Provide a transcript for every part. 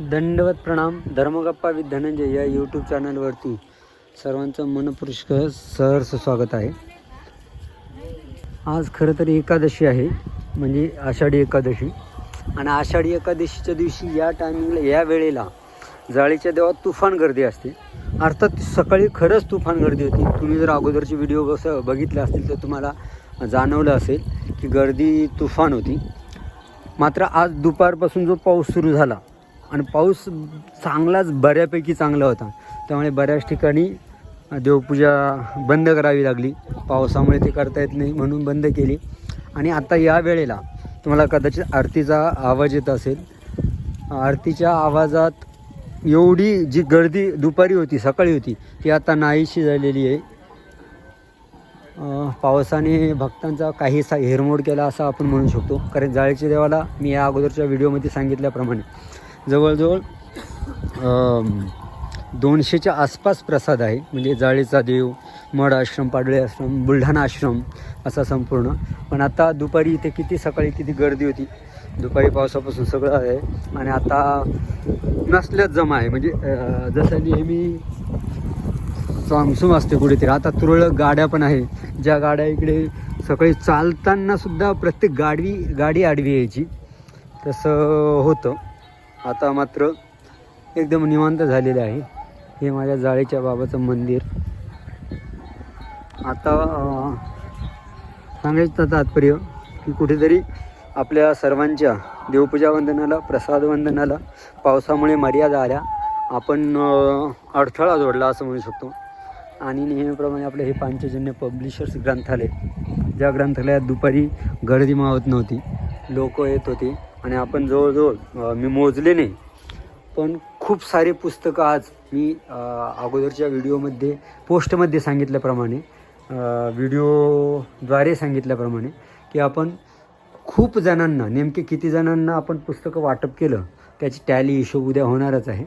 दंडवत प्रणाम धर्मगप्पा विथ धनंजय या यूट्यूब चॅनलवरती सर्वांचं मनपुरुष्क सहर्ष स्वागत आहे. आज खरं तर एकादशी आहे म्हणजे आषाढी एकादशी. आणि आषाढी एकादशीच्या दिवशी या टायमिंगला या वेळेला जाळीच्या देवात तुफान गर्दी असते. अर्थात सकाळी खरंच तुफान गर्दी होती. तुम्ही जर अगोदरचे व्हिडिओ कसं बघितले असतील तर तुम्हाला जाणवलं असेल की गर्दी तुफान होती. मात्र आज दुपारपासून जो पाऊस सुरू झाला आणि पाऊस चांगलाच बऱ्यापैकी चांगला होता. त्यामुळे बऱ्याच ठिकाणी देवपूजा बंद करावी लागली. पावसामुळे ते करता येत नाही म्हणून बंद केली. आणि आता या वेळेला तुम्हाला कदाचित आरतीचा आवाज येत असेल. आरतीच्या आवाजात एवढी जी गर्दी दुपारी होती सकाळी होती ती आता नाहीशी झालेली आहे. पावसाने भक्तांचा काहीसा हेरमोड केला असं आपण म्हणू शकतो. कारण जाळीच्या देवाला मी या अगोदरच्या व्हिडिओमध्ये सांगितल्याप्रमाणे जवळजवळ दोनशेच्या आसपास प्रसाद आहे. म्हणजे जाळीचा देव मड आश्रम पाडळे आश्रम बुलढाणा आश्रम असा संपूर्ण. पण आता दुपारी इथे किती सकाळी किती गर्दी होती. दुपारी पावसापासून सगळं आहे. आणि आता नसल्याच जमा आहे. म्हणजे जसं नेहमी सामसूम असते कुठेतरी. आता तुरळक गाड्या पण आहे. ज्या गाड्या इकडे सकाळी चालताना सुद्धा प्रत्येक गाडी गाडी आडवी यायची. तसं होतं. आता मात्र एकदम निवांत झालेलं आहे. हे माझ्या जाळीच्या बाबाचं मंदिर. आता सांगायचं तात्पर्य की कुठेतरी आपल्या सर्वांच्या देवपूजा वंदनाला प्रसाद वंदनाला पावसामुळे मर्यादा आल्या. आपण अडथळा जोडला असं म्हणू शकतो. आणि नेहमीप्रमाणे आपले हे पांचजन्य पब्लिशर्स ग्रंथालय ज्या ग्रंथालयात दुपारी गर्दी मावत नव्हती लोक येत होते. आणि आपण जवळजवळ मी मोजले नाही पण खूप सारे पुस्तकं आज मी अगोदरच्या व्हिडिओमध्ये पोस्टमध्ये सांगितल्याप्रमाणे व्हिडिओद्वारे सांगितल्याप्रमाणे की आपण खूप जणांना नेमके किती जणांना आपण पुस्तकं वाटप केलं त्याची टॅली हिशोब उद्या होणारच आहे.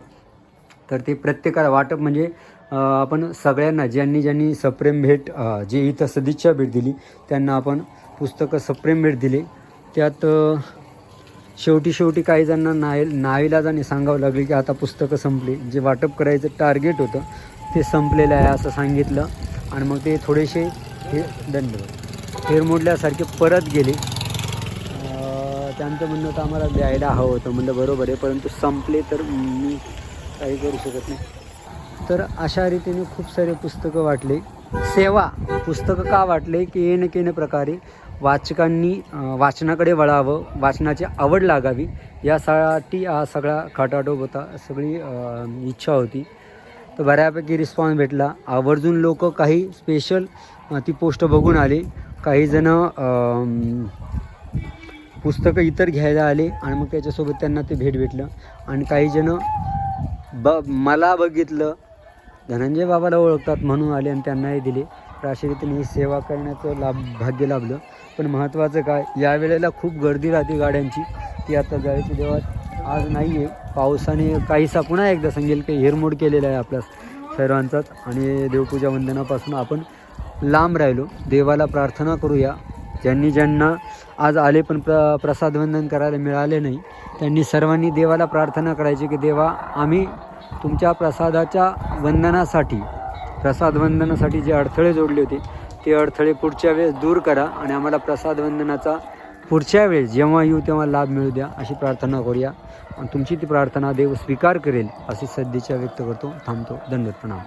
तर ते प्रत्येकाला वाटप म्हणजे आपण सगळ्यांना ज्यांनी ज्यांनी सप्रेम भेट जे इथं सदिच्छा भेट दिली त्यांना आपण पुस्तकं सप्रेम भेट दिली. त्यात शेवटी शेवटी काही जणांना नाय नाईलाजाने सांगावं लागले की आता पुस्तकं संपली. जे वाटप करायचं टार्गेट होतं ते संपलेलं आहे असं सांगितलं. आणि मग ते थोडेसे हे दंड. फेरमोडल्यासारखे परत गेले. त्यांचं म्हणणं होतं आम्हाला द्यायला हवं होतं. म्हणलं बरोबर आहे परंतु संपले तर मी काही करू शकत नाही. तर अशा रीतीने खूप सारे पुस्तकं वाटले. सेवा. पुस्तकं का वाटले? की येणं केनं प्रकारे. वाचकांनी वाचनाकडे वळावं वाचनाची आवड लागावी यासाठी हा सगळा खटाटोप होता सगळी इच्छा होती. तर बऱ्यापैकी रिस्पॉन्स भेटला. आवर्जून लोक काही स्पेशल ती पोस्ट बघून आले. काहीजणं पुस्तकं इतर घ्यायला आले आणि मग त्याच्यासोबत त्यांना ते भेट भेटलं. आणि काही जणं ब मला बघितलं धनंजय बाबाला ओळखतात म्हणून आले आणि त्यांनाही दिले. तर ही सेवा करण्याचं लाभ भाग्य लाभलं. पण महत्त्वाचं काय यावेळेला खूप गर्दी राहते गाड्यांची. ती आता जायची देवात आज नाही आहे पावसाने काहीसा पुन्हा एकदा सांगेल की हेरमोड केलेला आहे आपल्या सर्वांचाच. आणि देवपूजा वंदनापासून आपण लांब राहिलो. देवाला प्रार्थना करूया. ज्यांनी ज्यांना आज आले पण प्र प्रसाद वंदन करायला मिळाले नाही त्यांनी सर्वांनी देवाला प्रार्थना करायची की देवा आम्ही तुमच्या प्रसादाच्या वंदनासाठी प्रसाद वंदनासाठी जे अडथळे जोडले होते ते अडथळे पुढच्या वेळेस दूर करा आणि आम्हाला प्रसाद वंदनाचा पुढच्या वेळेस जेव्हा येऊ तेव्हा लाभ मिळू द्या अशी प्रार्थना करूया. आणि तुमची ती प्रार्थना देव स्वीकार करेल अशी सध्याच्या व्यक्त करतो थांबतो दंडवत प्रणाम.